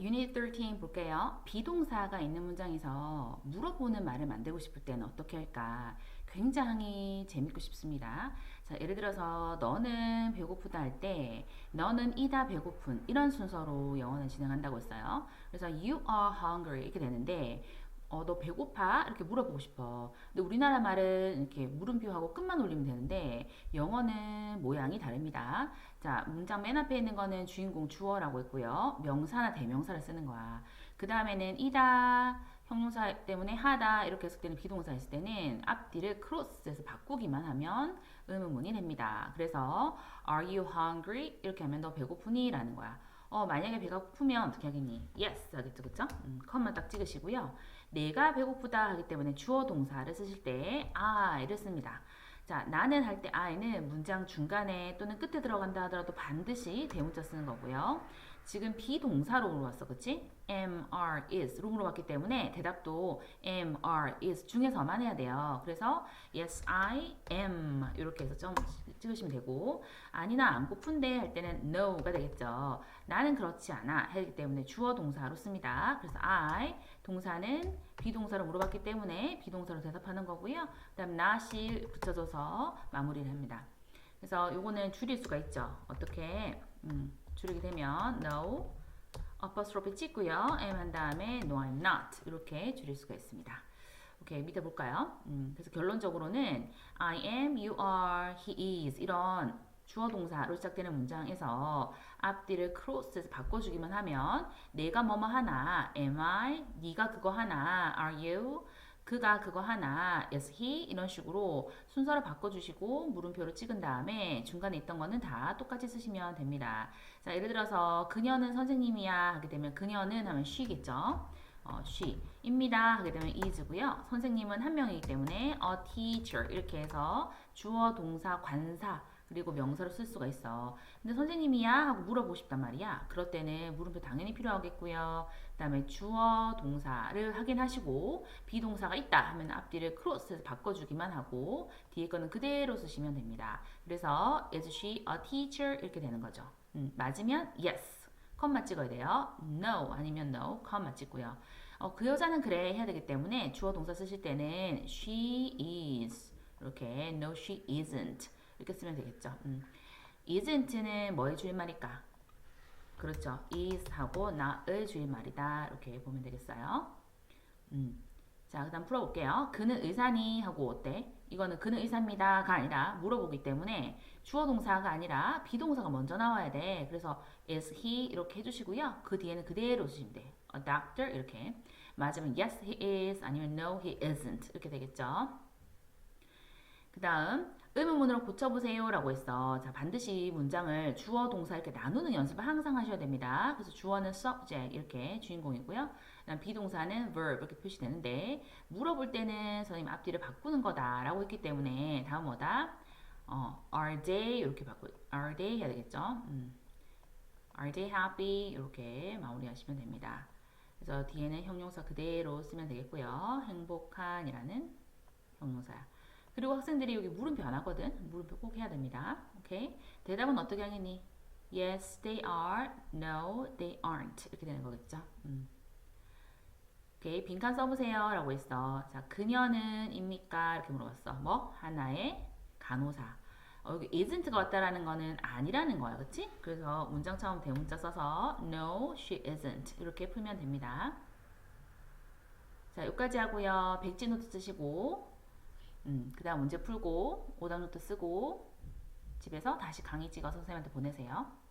유닛 13 볼게요. 비동사가 있는 문장에서 물어보는 말을 만들고 싶을 때는 어떻게 할까? 굉장히 재밌고 싶습니다. 자, 예를 들어서 너는 배고프다 할 때 너는 이다 배고픈 이런 순서로 영어는 진행한다고 했어요. 그래서 you are hungry 이렇게 되는데 어, 너 배고파? 이렇게 물어보고 싶어. 근데 우리나라 말은 이렇게 물음표하고 끝만 올리면 되는데 영어는 모양이 다릅니다. 자, 문장 맨 앞에 있는 거는 주인공 주어라고 했고요. 명사나 대명사를 쓰는 거야. 그 다음에는 이다, 형용사 때문에 하다 이렇게 했을 때는 비동사 했을 때는 앞뒤를 크로스해서 바꾸기만 하면 의문문이 됩니다. 그래서 Are you hungry? 이렇게 하면 너 배고프니? 라는 거야. 어, 만약에 배가 고프면 어떻게 하겠니? Yes 하겠죠, 그쵸? 음, 컴만 딱 찍으시고요. 내가 배고프다 하기 때문에 주어 동사를 쓰실 때 I를 씁니다. 자, 나는 할 때 I는 문장 중간에 또는 끝에 들어간다 하더라도 반드시 대문자 쓰는 거고요. 지금 비동사로 물어봤어, 그치? am, are, is로 물어봤기 때문에 대답도 am, are, is 중에서만 해야 돼요. 그래서 yes, I am 이렇게 해서 좀 찍으시면 되고 아니나 안 고픈데 할 때는 no가 되겠죠. 나는 그렇지 않아 하기 때문에 주어 동사로 씁니다. 그래서 I 동사는 비동사로 물어봤기 때문에 비동사로 대답하는 거고요. 그 다음 not이 붙여줘서 마무리를 합니다. 그래서 요거는 줄일 수가 있죠. 어떻게 음, 줄이게 되면 no apostrophe 찍고요. am 한 다음에 no I'm not 이렇게 줄일 수가 있습니다. 오케이 밑에 볼까요? 음, 그래서 결론적으로는 I am, you are, he is 이런 주어 동사로 시작되는 문장에서 앞뒤를 크로스해서 바꿔주기만 하면 내가 뭐뭐 하나, am I, 네가 그거 하나, are you, 그가 그거 하나, yes he 이런 식으로 순서를 바꿔주시고 물음표를 찍은 다음에 중간에 있던 거는 다 똑같이 쓰시면 됩니다. 자 예를 들어서 그녀는 선생님이야 하게 되면 그녀는 하면 she겠죠. 어, she입니다 하게 되면 is고요. 선생님은 한 명이기 때문에 a teacher 이렇게 해서 주어, 동사, 관사 그리고 명사로 쓸 수가 있어. 근데 선생님이야 하고 물어보고 싶단 말이야. 그럴 때는 물음표 당연히 필요하겠고요. 그 다음에 주어, 동사를 확인하시고 비동사가 있다 하면 앞뒤를 크로스해서 바꿔주기만 하고 뒤에 거는 그대로 쓰시면 됩니다. 그래서 is she a teacher 이렇게 되는 거죠. 음, 맞으면 yes. 컴마 찍어야 돼요. no 아니면 no 컴마 찍고요. 어, 그 여자는 그래 해야 되기 때문에 주어 동사 쓰실 때는 she is 이렇게 no she isn't 이렇게 쓰면 되겠죠. 음. isn't는 뭐의 줄임말일까? 그렇죠. is 하고 not의 줄임말이다 이렇게 보면 되겠어요. 음. 자, 그 다음 풀어볼게요. 그는 의사니? 하고 어때? 이거는 그는 의사입니다가 아니라 물어보기 때문에 주어 동사가 아니라 비동사가 먼저 나와야 돼. 그래서 is he 이렇게 해주시고요. 그 뒤에는 그대로 쓰시면 돼. a doctor 이렇게. 맞으면 yes he is 아니면 no he isn't 이렇게 되겠죠. 그 다음 의문문으로 고쳐보세요 라고 했어. 자, 반드시 문장을 주어, 동사 이렇게 나누는 연습을 항상 하셔야 됩니다. 그래서 주어는 subject 이렇게 주인공이고요. 그다음 비동사는 verb 이렇게 표시되는데 물어볼 때는 선생님 앞뒤를 바꾸는 거다 라고 했기 때문에 다음 뭐다? 어, are they 이렇게 바꾸 are they 해야 되겠죠? 음. are they happy 이렇게 마무리하시면 됩니다. 그래서 뒤에는 형용사 그대로 쓰면 되겠고요. 행복한이라는 형용사야. 그리고 학생들이 여기 물음표 안 하거든. 물음표 꼭 해야 됩니다. 오케이. 대답은 어떻게 하겠니? Yes, they are. No, they aren't. 이렇게 되는 거겠죠. 음. 오케이. 빈칸 써보세요. 라고 했어. 자, 그녀는 입니까? 이렇게 물어봤어. 뭐? 하나의 간호사. 어, 여기 isn't가 왔다라는 거는 아니라는 거야. 그치? 그래서 문장 처음 대문자 써서 No, she isn't. 이렇게 풀면 됩니다. 자, 여기까지 하고요. 백지 노트 쓰시고 음, 그 다음 문제 풀고 오답 노트 쓰고 집에서 다시 강의 찍어서 선생님한테 보내세요.